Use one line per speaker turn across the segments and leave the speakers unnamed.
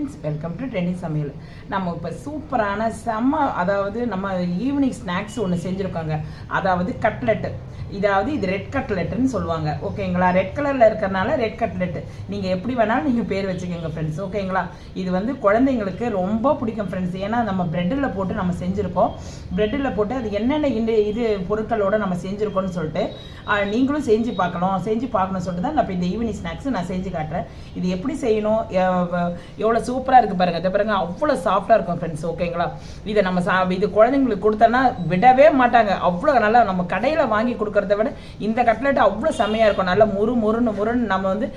Friends welcome to trending சமையல் நம்ம இப்போ சூப்பரான செம்ம அதாவது நம்ம ஈவினிங் ஸ்நாக்ஸ் ஒன்று செஞ்சுருக்கோங்க. அதாவது கட்லெட்டு இதாவது இது ரெட் கட்லெட்டுன்னு சொல்லுவாங்க. ஓகேங்களா ரெட் கலரில் இருக்கிறனால ரெட் கட்லெட்டு நீங்கள் எப்படி வேணாலும் நீங்கள் பேர் வச்சுக்கோங்க ஃப்ரெண்ட்ஸ் ஓகேங்களா இது வந்து குழந்தைங்களுக்கு ரொம்ப பிடிக்கும் ஃப்ரெண்ட்ஸ் ஏன்னா நம்ம ப்ரெட்டில் போட்டு நம்ம செஞ்சுருக்கோம். ப்ரெட்டில் போட்டு அது என்னென்ன இந்த இது பொருட்களோடு நம்ம செஞ்சுருக்கோம்னு சொல்லிட்டு நீங்களும் செஞ்சு பார்க்கணும் செஞ்சு பார்க்கணும்னு சொல்லிட்டு தான் நான் இப்போ இந்த ஈவினிங் ஸ்நாக்ஸ் நான் செஞ்சு காட்டுறேன். இது எப்படி செய்யணும்? எவ்வளோ சூப்பராக இருக்குது பாருங்கள் இதை பாருங்கள் அவ்வளோ சாஃப்டாக இருக்கும் ஃப்ரெண்ட்ஸ் ஓகேங்களா இதை நம்ம சா இது குழந்தைங்களுக்கு கொடுத்தோன்னா விடவே மாட்டாங்க. அவ்வளோ நல்லா நம்ம கடையில் வாங்கி கொடுக்கறத விட இந்த கட்லெட் அவ்வளோ செம்மையாக இருக்கும். நல்லா முறு முறுன்னு முறுன்னு நம்ம வந்து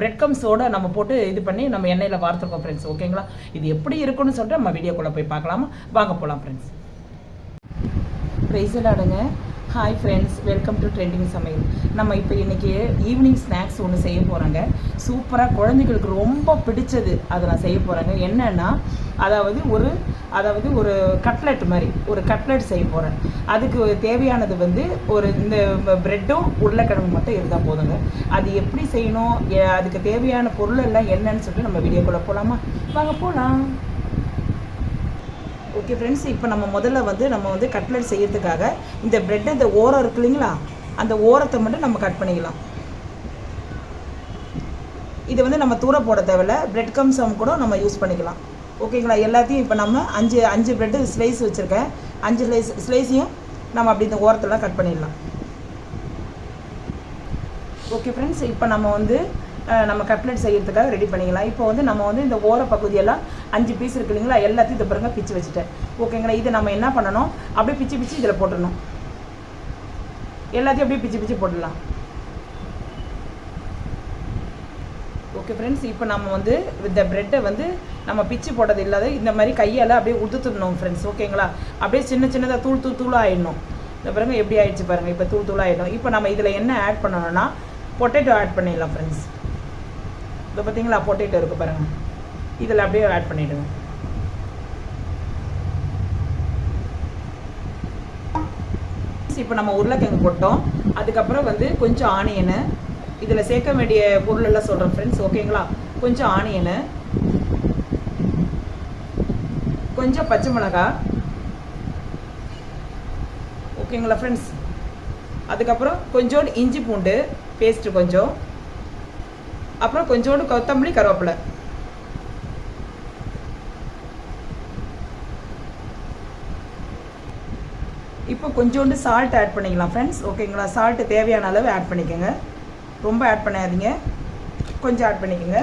பிரெட் கம்ஸோட நம்ம போட்டு இது பண்ணி நம்ம எண்ணெயில் வார்த்துருக்கோம் ஃப்ரெண்ட்ஸ் ஓகேங்களா இது எப்படி இருக்குன்னு சொல்லிட்டு நம்ம வீடியோக்குள்ளே போய் பார்க்கலாமா? வாங்க போகலாம் friends ப்ரைஸலாடுங்க hi friends welcome to trending சமையல் நம்ம இப்போ இன்றைக்கி ஈவினிங் ஸ்நாக்ஸ் ஒன்று செய்ய போகிறோங்க சூப்பராக குழந்தைகளுக்கு ரொம்ப பிடிச்சது அதை நான் செய்ய போகிறேங்க என்னென்னா அதாவது ஒரு அதாவது ஒரு கட்லெட் மாதிரி ஒரு கட்லெட் செய்ய போகிறேன் அதுக்கு தேவையானது வந்து ஒரு இந்த ப்ரெட்டும் உருளைக்கிழங்கு மட்டும் இருந்தால் போதுங்க. அது எப்படி செய்யணும்? அதுக்கு தேவையான பொருள் எல்லாம் என்னன்னு சொல்லிட்டு நம்ம வீடியோக்குள்ளே போகலாமா வாங்க போகலாம் ஓகே ஃப்ரெண்ட்ஸ் இப்போ நம்ம முதல்ல வந்து நம்ம வந்து கட்லெட் செய்யறதுக்காக இந்த பிரெட் இந்த ஓரம் இருக்கு இல்லைங்களா? அந்த ஓரத்தை மட்டும் நம்ம கட் பண்ணிக்கலாம். இது வந்து நம்ம தூர போட தேவையில்ல. பிரெட் கம்சம் கூட நம்ம யூஸ் பண்ணிக்கலாம். ஓகேங்களா எல்லாத்தையும் இப்போ நம்ம அஞ்சு அஞ்சு பிரெட்டு ஸ்லைஸ் வச்சுருக்கேன். அஞ்சு ஸ்லைஸ் ஸ்லைஸையும் நம்ம அப்படி இந்த ஓரத்தெல்லாம் கட் பண்ணிடலாம். ஓகே ஃப்ரெண்ட்ஸ் இப்போ நம்ம வந்து நம்ம கட்லெட் செய்கிறதுக்காக ரெடி பண்ணிக்கலாம். இப்போ வந்து நம்ம வந்து இந்த ஓர பகுதியெல்லாம் அஞ்சு பீஸ் இருக்கு இல்லைங்களா எல்லாத்தையும் இது பாருங்க பிச்சு வச்சுட்டேன். ஓகேங்களா இதை நம்ம என்ன பண்ணணும்? அப்படியே பிச்சு பிச்சு இதில் போட்டுடணும். எல்லாத்தையும் அப்படியே பிச்சு பிச்சு போட்டுடலாம். ஓகே ஃப்ரெண்ட்ஸ் இப்போ நம்ம வந்து இந்த ப்ரெட்டை வந்து நம்ம பிச்சு போட்டது இல்லாத இந்த மாதிரி கையால் அப்படியே உதுத்துடணும் ஃப்ரெண்ட்ஸ் ஓகேங்களா அப்படியே சின்ன சின்னதாக தூள் தூள் தூளாக ஆயிடணும். இந்த பிறகு எப்படி ஆயிடுச்சு பாருங்கள் இப்போ தூள் தூளாக ஆயிடும் இப்போ நம்ம இதில் என்ன ஆட் பண்ணணும்னா பொட்டேட்டோ ஆட் பண்ணிடலாம் ஃப்ரெண்ட்ஸ் இதை பார்த்தீங்களா? பொட்டேட்டோ இருக்குது பாருங்க. இதில் அப்படியே ஆட் பண்ணிவிடுங்க இப்போ நம்ம உருளைக்கிழங்கு போட்டோம் அதுக்கப்புறம் வந்து கொஞ்சம் ஆனியனு. இதில் சேர்க்க வேண்டிய பொருள் எல்லாம் சொல்கிறேன் ஃப்ரெண்ட்ஸ் ஓகேங்களா கொஞ்சம் ஆனியனு. கொஞ்சம் பச்சை மிளகாய். ஓகேங்களா ஃப்ரெண்ட்ஸ் அதுக்கப்புறம் கொஞ்சோண்டு இஞ்சி பூண்டு பேஸ்ட்டு கொஞ்சம். அப்புறம் கொஞ்சோண்டு கொத்தமல்லி கருவேப்பிலை. இப்போ கொஞ்சோண்டு சால்ட் ஆட் பண்ணிக்கலாம் ஃப்ரெண்ட்ஸ் ஓகேங்களா சால்ட்டு தேவையான அளவு ஆட் பண்ணிக்கோங்க. ரொம்ப ஆட் பண்ணாதீங்க. கொஞ்சம் ஆட் பண்ணிக்கோங்க.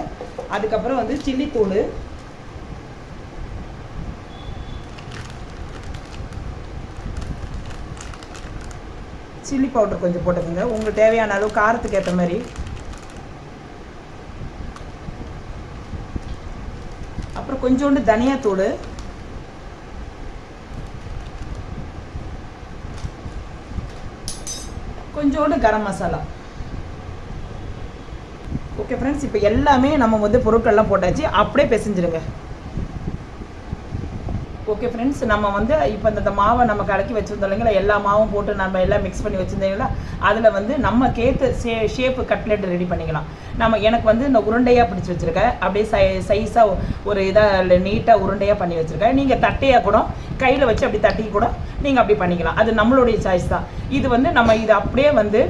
அதுக்கப்புறம் வந்து சில்லி தூள். சில்லி பவுடர் கொஞ்சம் போட்டுக்கோங்க. உங்களுக்கு தேவையான அளவு காரத்துக்கு ஏற்ற மாதிரி. கொஞ்சோண்டு தனியாத்தூள் கொஞ்சோண்டு கரம் மசாலா. ஓகே ஃப்ரெண்ட்ஸ் இப்போ எல்லாமே நம்ம வந்து பொருட்கள்லாம் போட்டாச்சு. அப்படியே பிசைஞ்சிருங்க ஓகே ஃப்ரெண்ட்ஸ் நம்ம வந்து இப்போ இந்த மாவை நம்ம கலக்கி வச்சுருந்தோம் இல்லைங்களா? எல்லா மாவும் போட்டு நம்ம எல்லாம் மிக்ஸ் பண்ணி வச்சுருந்தீங்களா அதில் வந்து நம்ம கேத்து சே ஷேப்பு கட்லெட் ரெடி பண்ணிக்கலாம். நம்ம எனக்கு வந்து இந்த உருண்டையாக பிடிச்சி வச்சுருக்கேன் அப்படியே சை சைஸாக ஒரு இதாக நீட்டாக உருண்டையாக பண்ணி வச்சுருக்கேன் நீங்கள் தட்டையாக கூட கையில் வச்சு அப்படி தட்டி கூட நீங்கள் அப்படி பண்ணிக்கலாம். அது நம்மளுடைய சாய்ஸ் தான். இது வந்து நம்ம இது அப்படியே வந்து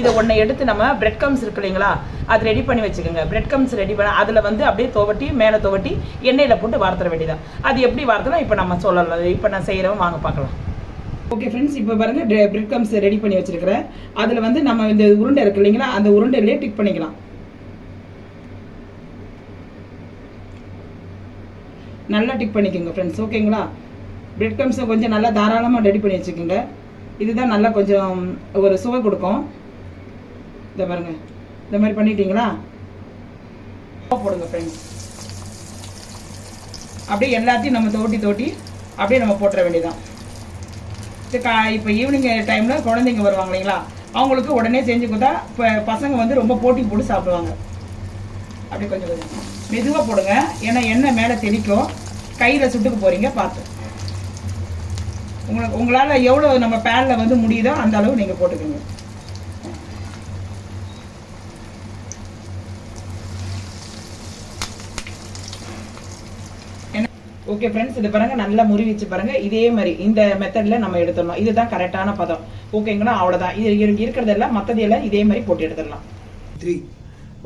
இதை ஒன்றை எடுத்து நம்ம பிரெட் கம்ஸ் இருக்கு இல்லைங்களா? அது ரெடி பண்ணி வச்சுக்கோங்க. பிரெட் கம்ஸ் ரெடி பண்ண அதில் வந்து அப்படியே துவட்டி மேலே துவட்டி எண்ணெயில் போட்டு வார்த்துற வேண்டியதான் அது எப்படி வார்த்தலாம் இப்போ நம்ம சொல்லலாம். இப்போ நான் செய்கிறவன் வாங்க பார்க்கலாம். ஓகே ஃப்ரெண்ட்ஸ் இப்போ பாருங்க பிரெட் கம்ஸ் ரெடி பண்ணி வச்சுருக்கிறேன். அதில் வந்து நம்ம இந்த உருண்டை இருக்கு இல்லைங்களா? அந்த உருண்டையிலே டிக் பண்ணிக்கலாம். நல்லா டிக் பண்ணிக்கோங்க ஃப்ரெண்ட்ஸ் ஓகேங்களா பிரெட் கம்ஸை கொஞ்சம் நல்லா தாராளமாக ரெடி பண்ணி வச்சுக்கோங்க. இதுதான் நல்லா கொஞ்சம் ஒரு சுவை கொடுக்கும். இதை பாருங்கள் இந்த மாதிரி பண்ணிட்டீங்களா? போடுங்க ஃப்ரெண்ட்ஸ் அப்படியே எல்லாத்தையும் நம்ம தோட்டி தோட்டி அப்படியே நம்ம போட்டுற வேண்டியதான் இது கா இப்போ ஈவினிங் டைமில் குழந்தைங்க வருவாங்க இல்லைங்களா? அவங்களுக்கு உடனே செஞ்சு கொடுத்தா இப்போ பசங்க வந்து ரொம்ப போட்டி போட்டு சாப்பிடுவாங்க. அப்படி கொஞ்சம் கொஞ்சம். மெதுவாக போடுங்க. ஏன்னா எண்ணெய் மேலே தெளிக்கும். கையில் சுட்டுக்கு போகிறீங்க பார்த்து. உங்களுக்கு உங்களால் எவ்வளோ நம்ம பேனில் வந்து முடியுதோ அந்த அளவு நீங்கள் போட்டுக்கோங்க. ஓகே ஃப்ரெண்ட்ஸ் இது பாருங்க நல்லா முறிவிச்சு பாருங்க. இதே மாதிரி இந்த மெத்தட்ல நம்ம எடுத்துடணும் இதுதான் கரெக்டான பதம். ஓகேங்களா அவ்வளவுதான். இது இருக்கிறதெல்லாம் மற்றதையெல்லாம் இதே மாதிரி போட்டு எடுத்துடலாம்.
த்ரீ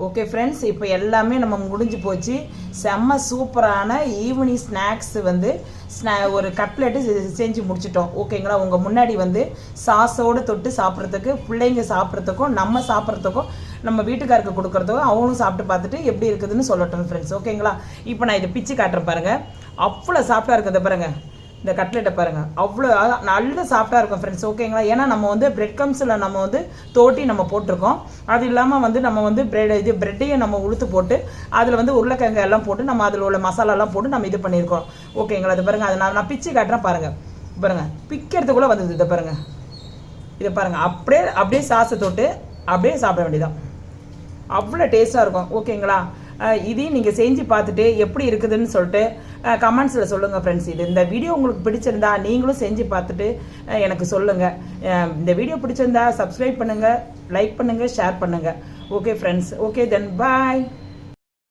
ஓகே ஃப்ரெண்ட்ஸ் இப்போ எல்லாமே நம்ம முடிஞ்சு போச்சு. செம்ம சூப்பரான ஈவினிங் ஸ்நாக்ஸ் வந்து ஸ்நா ஒரு கட்லெட்டு செஞ்சு முடிச்சிட்டோம். ஓகேங்களா உங்கள் முன்னாடி வந்து சாஸோடு தொட்டு சாப்பிட்றதுக்கு பிள்ளைங்க சாப்பிட்றதுக்கும் நம்ம சாப்பிட்றதுக்கும் நம்ம வீட்டுக்காருக்கு கொடுக்குறதுக்கும் அவங்களும் சாப்பிட்டு பார்த்துட்டு எப்படி இருக்குதுன்னு சொல்லட்டும் ஃப்ரெண்ட்ஸ் ஓகேங்களா இப்போ நான் இதை பிச்சு காட்டுறேன் பாருங்கள் அவ்வளோ சாப்பிட்டா இருக்கிறத பாருங்கள் இந்த கட்லெட்டை பாருங்கள் அவ்வளோ நல்ல சாஃப்டாக இருக்கும் ஃப்ரெண்ட்ஸ் ஓகேங்களா ஏன்னா நம்ம வந்து பிரெட் கம்ஸில் நம்ம வந்து தோட்டி நம்ம போட்டிருக்கோம். அது இல்லாமல் வந்து நம்ம வந்து பிரெட் இது பிரெட்டையும் நம்ம உளுத்து போட்டு அதில் வந்து உருளைக்கிழங்கு எல்லாம் போட்டு நம்ம அதில் உள்ள மசாலாலாம் போட்டு நம்ம இது பண்ணியிருக்கோம். ஓகேங்களா இது பாருங்கள் அதை நான் நான் பிச்சு காட்டுறேன் பாருங்கள் பாருங்கள் பிக்கிறதுக்குள்ளே வந்தது இதை பாருங்கள் இதை பாருங்கள் அப்படியே அப்படியே சாஸை தொட்டு அப்படியே சாப்பிட வேண்டியதான் அவ்வளோ டேஸ்ட்டாக இருக்கும் ஓகேங்களா இதையும் நீங்கள் செஞ்சு பார்த்துட்டு எப்படி இருக்குதுன்னு சொல்லிட்டு கமெண்ட்ஸில் சொல்லுங்கள் ஃப்ரெண்ட்ஸ் இது இந்த வீடியோ உங்களுக்கு பிடிச்சிருந்தா நீங்களும் செஞ்சு பார்த்துட்டு எனக்கு சொல்லுங்கள் இந்த வீடியோ பிடிச்சிருந்தா சப்ஸ்கிரைப் பண்ணுங்கள் லைக் பண்ணுங்கள் ஷேர் பண்ணுங்கள் okay friends okay then bye